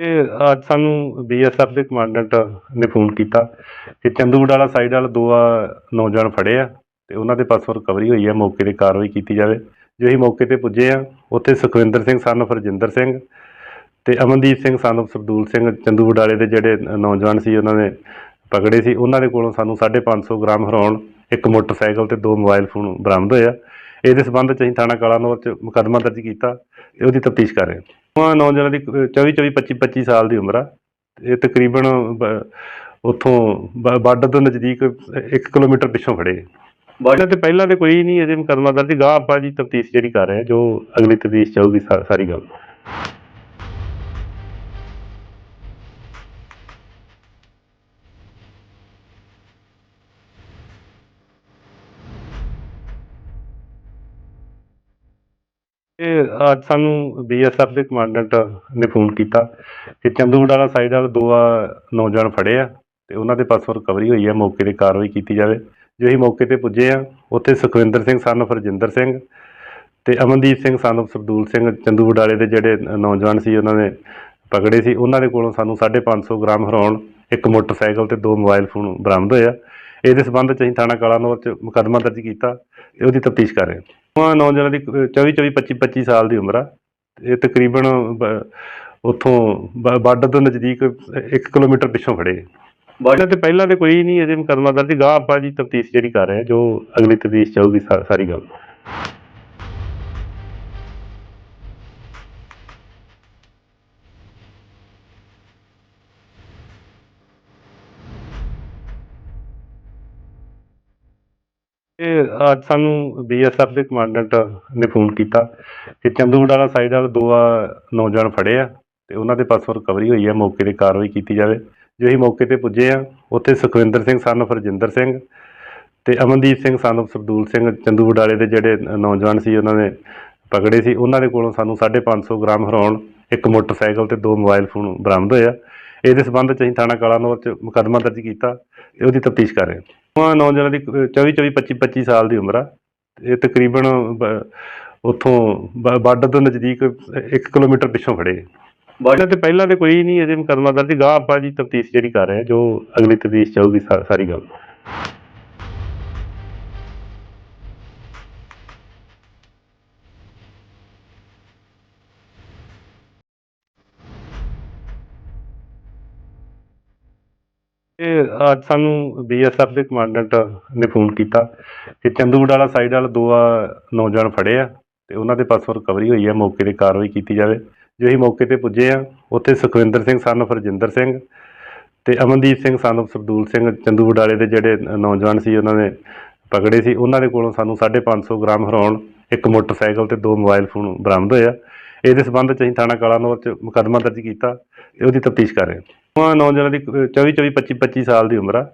ਇਹ ਅੱਜ ਸਾਨੂੰ ਬੀਐਸਐਫ ਦੇ ਕਮਾਂਡੈਂਟ ਨੇ ਫੋਨ ਕੀਤਾ ਕਿ ਚੰਦੂਗੜ ਵਾਲਾ ਸਾਈਡ ਵਾਲਾ ਦੋ ਆ ਨੌਜਵਾਨ ਫੜੇ ਆ ਤੇ ਉਹਨਾਂ ਦੇ ਪਾਸੋਂ ਰਿਕਵਰੀ ਹੋਈ ਹੈ ਮੌਕੇ ਤੇ ਕਾਰਵਾਈ ਕੀਤੀ ਜਾਵੇ। ਜੋ ਅਸੀਂ ਮੌਕੇ ਤੇ ਪੁੱਜੇ ਆ, ਉੱਥੇ ਸੁਖਵਿੰਦਰ ਸਿੰਘ ਸਨ of ਰਜਿੰਦਰ ਸਿੰਘ ਤੇ ਅਮਨਦੀਪ ਸਿੰਘ ਸਨ of ਸਰਦੂਲ ਸਿੰਘ ਚੰਦੂਗੜ ਵਾਲੇ ਦੇ ਜਿਹੜੇ ਨੌਜਵਾਨ ਸੀ, ਉਹਨਾਂ ਨੇ ਪਕੜੇ ਸੀ। ਉਹਨਾਂ ਦੇ ਕੋਲੋਂ ਸਾਨੂੰ 550 ਗ੍ਰਾਮ ਹਰਾਉਣ ਇੱਕ ਮੋਟਰਸਾਈਕਲ ਤੇ ਦੋ ਮੋਬਾਈਲ ਫੋਨ ਬਰਾਮਦ ਹੋਇਆ ਇਹਦੇ ਸਬੰਧ ਚ ਅਸੀਂ ਥਾਣਾ ਕਾਲਾਨੌਰ ਚ ਮੁਕੱਦਮਾ ਦਰਜ ਕੀਤਾ ਤੇ ਉਹਦੀ ਤਫਤੀਸ਼ ਕਰ ਰਹੇ ਹਾਂ। ਉਹ ਨੌਜਵਾਨਾਂ ਦੀ 24 24 25 25 ਸਾਲ ਦੀ ਉਮਰ ਆ। ਇਹ ਤਕਰੀਬਨ ਉੱਥੋਂ ਬ- ਬਾਰਡਰ ਤੋਂ ਨਜ਼ਦੀਕ 1 ਕਿਲੋਮੀਟਰ ਪਿੱਛੋਂ ਖੜੇ ਬਾਰਡਰ ਤੇ ਪਹਿਲਾਂ ਤੇ ਕੋਈ ਨਹੀਂ, ਅਜੇ ਮੁਕੱਦਮਾ ਦਰਜ, ਗਾਹ ਆਪਾਂ ਜੀ ਤਫਤੀਸ਼ ਜਿਹੜੀ ਕਰ ਰਹੇ ਜੋ ਅਗਲੀ ਤਫਤੀਸ਼ ਚਾਹੂਗੀ ਸਾਰੀ ਗੱਲ। ਇਹ ਅੱਜ ਸਾਨੂੰ ਬੀਐਸਐਫ ਦੇ ਕਮਾਂਡੈਂਟ ਨੇ ਫੋਨ ਕੀਤਾ ਕਿ ਚੰਦੂਗੜ ਵਾਲਾ ਸਾਈਡ ਵਾਲਾ ਦੋ ਆ ਨੌਜਵਾਨ ਫੜੇ ਆ ਤੇ ਉਹਨਾਂ ਦੇ ਪਾਸੋਂ ਰਿਕਵਰੀ ਹੋਈ ਹੈ ਮੌਕੇ ਤੇ ਕਾਰਵਾਈ ਕੀਤੀ ਜਾਵੇ। ਜੋ ਅਸੀਂ ਮੌਕੇ ਤੇ ਪੁੱਜੇ ਆ, ਉੱਥੇ ਸੁਖਵਿੰਦਰ ਸਿੰਘ ਸਨ of ਰਜਿੰਦਰ ਸਿੰਘ ਤੇ ਅਮਨਦੀਪ ਸਿੰਘ ਸਨ of ਸਰਦੂਲ ਸਿੰਘ ਚੰਦੂਗੜ ਵਾਲੇ ਦੇ ਜਿਹੜੇ ਨੌਜਵਾਨ ਸੀ, ਉਹਨਾਂ ਨੇ ਪਕੜੇ ਸੀ। ਉਹਨਾਂ ਦੇ ਕੋਲੋਂ ਸਾਨੂੰ 550 ਗ੍ਰਾਮ ਹਰਾਉਣ ਇੱਕ ਮੋਟਰਸਾਈਕਲ ਤੇ ਦੋ ਮੋਬਾਈਲ ਫੋਨ ਬਰਾਮਦ ਹੋਇਆ ਇਹਦੇ ਸਬੰਧ ਚ ਅਸੀਂ ਥਾਣਾ ਕਾਲਾਨੌਰ ਚ ਮੁਕੱਦਮਾ ਦਰਜ ਕੀਤਾ ਤੇ ਉਹਦੀ ਤਫਤੀਸ਼ ਕਰ ਰਹੇ ਹਾਂ। ਉਹ ਨੌਜਵਾਨਾਂ ਦੀ 24 24 25 25 ਸਾਲ ਦੀ ਉਮਰ ਆ। ਇਹ ਤਕਰੀਬਨ ਉੱਥੋਂ ਬ- ਬਾਰਡਰ ਤੋਂ ਨਜ਼ਦੀਕ 1 ਕਿਲੋਮੀਟਰ ਪਿੱਛੋਂ ਖੜੇ ਬਾਰਡਰ ਤੇ ਪਹਿਲਾਂ ਤੇ ਕੋਈ ਨਹੀਂ, ਅਜੇ ਮੁਕੱਦਮਾ ਦਰਜ, ਗਾਹ ਆਪਾਂ ਜੀ ਤਫਤੀਸ਼ ਜਿਹੜੀ ਕਰ ਰਹੇ ਜੋ ਅਗਲੀ ਤਫਤੀਸ਼ ਚਾਹੂਗੀ ਸਾ- ਸਾਰੀ ਗੱਲ। ਇਹ ਅੱਜ ਸਾਨੂੰ ਬੀਐਸਐਫ ਦੇ ਕਮਾਂਡੈਂਟ ਨੇ ਫੋਨ ਕੀਤਾ ਕਿ ਚੰਦੂਗੜ ਵਾਲਾ ਸਾਈਡ ਵਾਲਾ ਦੋ ਆ ਨੌਜਵਾਨ ਫੜੇ ਆ ਤੇ ਉਹਨਾਂ ਦੇ ਪਾਸੋਂ ਰਿਕਵਰੀ ਹੋਈ ਹੈ ਮੌਕੇ ਤੇ ਕਾਰਵਾਈ ਕੀਤੀ ਜਾਵੇ। ਜੋ ਅਸੀਂ ਮੌਕੇ ਤੇ ਪੁੱਜੇ ਆ, ਉੱਥੇ ਸੁਖਵਿੰਦਰ ਸਿੰਘ ਸਨ of ਰਜਿੰਦਰ ਸਿੰਘ ਤੇ ਅਮਨਦੀਪ ਸਿੰਘ ਸਨ of ਸਰਦੂਲ ਸਿੰਘ ਚੰਦੂਗੜ ਵਾਲੇ ਦੇ ਜਿਹੜੇ ਨੌਜਵਾਨ ਸੀ, ਉਹਨਾਂ ਨੇ ਪਕੜੇ ਸੀ। ਉਹਨਾਂ ਦੇ ਕੋਲੋਂ ਸਾਨੂੰ 550 ਗ੍ਰਾਮ ਹਰਾਉਣ ਇੱਕ ਮੋਟਰਸਾਈਕਲ ਤੇ ਦੋ ਮੋਬਾਈਲ ਫੋਨ ਬਰਾਮਦ ਹੋਇਆ ਇਹਦੇ ਸਬੰਧ ਚ ਅਸੀਂ ਥਾਣਾ ਕਾਲਾਨੌਰ ਚ ਮੁਕੱਦਮਾ ਦਰਜ ਕੀਤਾ ਤੇ ਉਹਦੀ ਤਫਤੀਸ਼ ਕਰ ਰਹੇ ਹਾਂ। ਉਹ ਨੌਜਵਾਨਾਂ ਦੀ 24 24 25 25 ਸਾਲ ਦੀ ਉਮਰ ਆ। ਇਹ ਤਕਰੀਬਨ ਉੱਥੋਂ ਬ- ਬਾਰਡਰ ਤੋਂ ਨਜ਼ਦੀਕ 1 ਕਿਲੋਮੀਟਰ ਪਿੱਛੋਂ ਖੜੇ ਬਾਰਡਰ ਤੇ ਪਹਿਲਾਂ ਤੇ ਕੋਈ ਨਹੀਂ, ਅਜੇ ਮੁਕੱਦਮਾ ਦਰਜ, ਗਾਹ ਆਪਾਂ ਜੀ ਤਫਤੀਸ਼ ਜਿਹੜੀ ਕਰ ਰਹੇ ਜੋ ਅਗਲੀ ਤਫਤੀਸ਼ ਚਾਹੂਗੀ ਸਾ- ਸਾਰੀ ਗੱਲ। ਇਹ ਅੱਜ ਸਾਨੂੰ ਬੀਐਸਐਫ ਦੇ ਕਮਾਂਡੈਂਟ ਨੇ ਫੋਨ ਕੀਤਾ ਕਿ ਚੰਦੂਗੜ ਵਾਲਾ ਸਾਈਡ ਵਾਲਾ ਦੋ ਆ ਨੌਜਵਾਨ ਫੜੇ ਆ ਤੇ ਉਹਨਾਂ ਦੇ ਪਾਸੋਂ ਰਿਕਵਰੀ ਹੋਈ ਹੈ ਮੌਕੇ ਤੇ ਕਾਰਵਾਈ ਕੀਤੀ ਜਾਵੇ। ਜੋ ਅਸੀਂ ਮੌਕੇ ਤੇ ਪੁੱਜੇ ਆ, ਉੱਥੇ ਸੁਖਵਿੰਦਰ ਸਿੰਘ ਸਨ of ਰਜਿੰਦਰ ਸਿੰਘ ਤੇ ਅਮਨਦੀਪ ਸਿੰਘ ਸਨ of ਸਰਦੂਲ ਸਿੰਘ ਚੰਦੂਗੜ ਵਾਲੇ ਦੇ ਜਿਹੜੇ ਨੌਜਵਾਨ ਸੀ, ਉਹਨਾਂ ਨੇ ਪਕੜੇ ਸੀ। ਉਹਨਾਂ ਦੇ ਕੋਲੋਂ ਸਾਨੂੰ 550 ਗ੍ਰਾਮ ਹਰਾਉਣ ਇੱਕ ਮੋਟਰਸਾਈਕਲ ਤੇ ਦੋ ਮੋਬਾਈਲ ਫੋਨ ਬਰਾਮਦ ਹੋਇਆ ਇਹਦੇ ਸਬੰਧ ਚ ਅਸੀਂ ਥਾਣਾ ਕਾਲਾਨੌਰ ਚ ਮੁਕੱਦਮਾ ਦਰਜ ਕੀਤਾ ਤੇ ਉਹਦੀ ਤਫਤੀਸ਼ ਕਰ ਰਹੇ ਹਾਂ। ਉਹ ਨੌਜਵਾਨਾਂ ਦੀ 24 24 25 25 ਸਾਲ ਦੀ ਉਮਰ ਆ।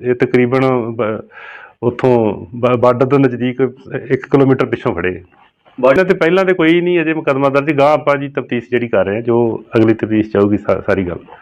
ਇਹ ਤਕਰੀਬਨ ਉੱਥੋਂ ਬ- ਬਾਰਡਰ ਤੋਂ ਨਜ਼ਦੀਕ 1 ਕਿਲੋਮੀਟਰ ਪਿੱਛੋਂ ਖੜੇ ਬਾਰਡਰ ਤੇ ਪਹਿਲਾਂ ਤੇ ਕੋਈ ਨਹੀਂ, ਅਜੇ ਮੁਕੱਦਮਾ ਦਰਜ ਗਾ ਆਪਾਂ ਜੀ ਤਫਤੀਸ਼ ਜਿਹੜੀ ਕਰ ਰਹੇ ਹਾਂ, ਜੋ ਅਗਲੀ ਤਫਤੀਸ਼ ਚਾਹੂਗੀ ਸਾ- ਸਾਰੀ ਗੱਲ।